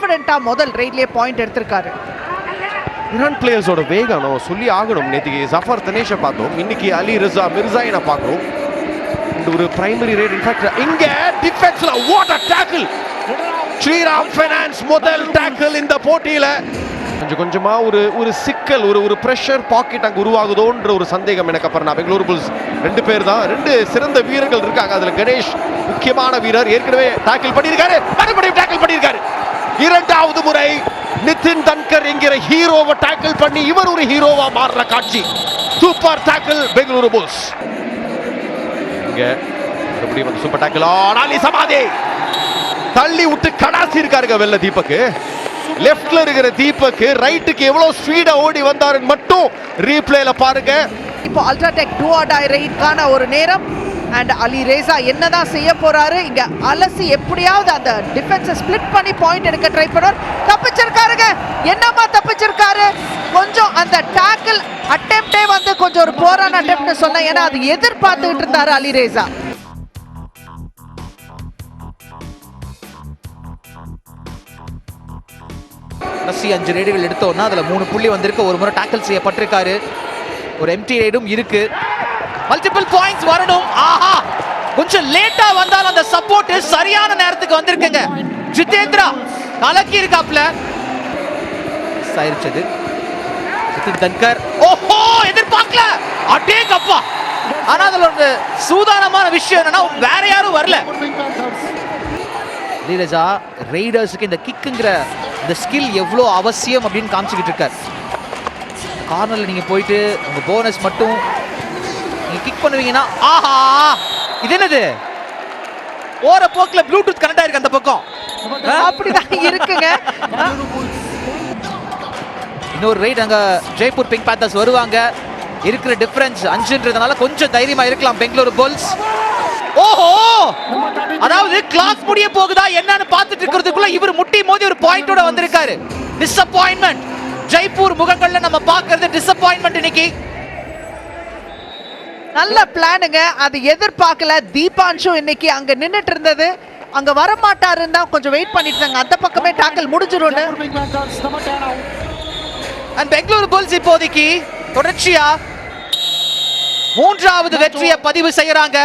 கான்ஃபிடென்ட்டாக முதல் ரைட்லயே பாயிண்ட் எடுத்திருக்காரு. ஈரான் பிளேயர்ஸோட வேகம் நம்ம சொல்லி ஆகணும். நேற்றுக்கு ஜஃபர் தனேஷை பார்த்தோம். இன்னைக்கு அலி ரிசா மிர்சாயினை பார்க்குறோம் இந்த ஒரு பிரைமரி ரேட் இன்ஃபேக்ட் இங்க டிஃபென்ஸ்ல what a tackle Sriram finance முதல் டாக்கிள் இந்த போட்டியில. கொஞ்சம் கொஞ்சமா ஒரு ஒரு சிக்கல் ஒரு ஒரு ப்ரெஷர் பாக்கெட் அங்கே உருவாகுதோன்ற ஒரு சந்தேகம் எனக்கு அப்புறம் நான் பெங்களூர் புல்ஸ் ரெண்டு பேர் தான். ரெண்டு சிறந்த வீரர்கள் இருக்காங்க. அதுல கணேஷ் முக்கியமான வீரர். ஏற்கனவே டாக்கிள் பண்ணியிருக்காரு. மறுபடியும் டேக்கிள் பண்ணியிருக்காரு. இரண்டாவது முறை நிதின் தன்கர் என்கிற ஹீரோவை டேக்கிள் பண்ணி இவர் ஒரு ஹீரோவா மாறுற காட்சி. சூப்பர் டேக்கிள் பெங்களூரு புல்ஸ் இங்க மறுபடியும் வந்து சூப்பர் டேக்கிள் ஆனால் சமாதி. தள்ளி விட்டு கடாசி இருக்காருங்க வெள்ள தீபக்கு. லெஃப்ட்ல இருக்கிற தீபக்கு ரைட்டுக்கு எவ்வளவு ஸ்பீடா ஓடி வந்தாருன்னு மட்டும் ரீப்ளேல பாருங்க. இப்போ அல்ட்ராடெக் டூ ஆர் டை ரைட்கான ஒரு நேரம். அண்ட் அலி ரேசா என்னதான் செய்ய போகிறாரு இங்கே அலசி எப்படியாவது அந்த டிஃபென்ஸை ஸ்ப்ளிட் பண்ணி பாயிண்ட் எடுக்க ட்ரை பண்ணுவார். தப்பிச்சிருக்காருங்க. என்னம்மா தப்பிச்சிருக்காரு? கொஞ்சம் அந்த டேக்கிள் அட்டெம்ப்டே வந்து கொஞ்சம் ஒரு போரான அட்டெம்ப்ட் சொன்னேன் ஏன்னா அது எதிர்பார்த்துக்கிட்டு இருந்தாரு அலி ரேசா. கடைசி அஞ்சு ரேடுகள் எடுத்தோம்னா அதில் மூணு புள்ளி வந்திருக்கு. ஒரு முறை டாக்கிள் செய்யப்பட்டிருக்காரு. ஒரு எம்டி ரைடும் இருக்கு. மல்டிபிள் பாயிண்ட்ஸ் வரணும் ஆஹா கொஞ்சம் லேட்டா வந்தாலும் அந்த சப்போர்ட் சரியான வந்திருக்குங்க. ஜிதேந்திரா கலக்கி இருக்காப்ல. சாயிருச்சது. ஆயிருச்சது தன்கர். ஓஹோ எதிர்பார்க்கல. அடே கப்பா. ஆனா அதுல ஒரு சூதானமான விஷயம் என்னன்னா வேற யாரும் வரல. லீலஜா ரைடர்ஸுக்கு இந்த கிக்குங்கிற இந்த ஸ்கில் எவ்வளோ அவசியம் அப்படின்னு காமிச்சிக்கிட்டு இருக்கார். கார்னரில் நீங்கள் போயிட்டு உங்கள் போனஸ் மட்டும் நீங்கள் கிக் பண்ணுவீங்கன்னா ஆஹா! இது என்னது? ஓர போக்கில் ப்ளூடூத் கனெக்ட் ஆயிருக்கு அந்த பக்கம்? அப்படிதான் இருக்குங்க. இன்னொரு ரைட் அங்க ஜெய்ப்பூர் பிங்க் பேத்தர்ஸ் வருவாங்க. இருக்கிற டிஃபரன்ஸ் அஞ்சுன்றதுனால கொஞ்சம் தைரியமா இருக்கலாம் பெங்களூரு புல்ஸ் ஓஹோ! அதாவது கிளாஸ் முடிய போகுதா என்னன்னு பார்த்துட்டு இருக்கிறதுக்குள்ள இவர் முட்டி மோதி ஒரு பாயிண்டோட வந்திருக்காரு. டிசப்பாயின்மெண்ட் ஜெய்ப்பூர் முகங்கள்ல நம்ம பார்க்கிறது டிசப்பாயின்மெண்ட் இன்னைக்கு. நல்ல பிளானுங்க. அது எதிர்பார்க்கல. தீபான்ஷு இன்னைக்கு அங்க நின்னுட்டு இருந்தது. அங்க வர மாட்டாருன்னு தான் கொஞ்சம் வெயிட் பண்ணிட்டு இருந்தாங்க. அந்த பக்கமே டாக்கல் முடிஞ்சிரும்னு அண்ட் பெங்களூரு புல்ஸ் இப்போதைக்கு தொடர்ச்சியா மூன்றாவது வெற்றியை பதிவு செய்யறாங்க.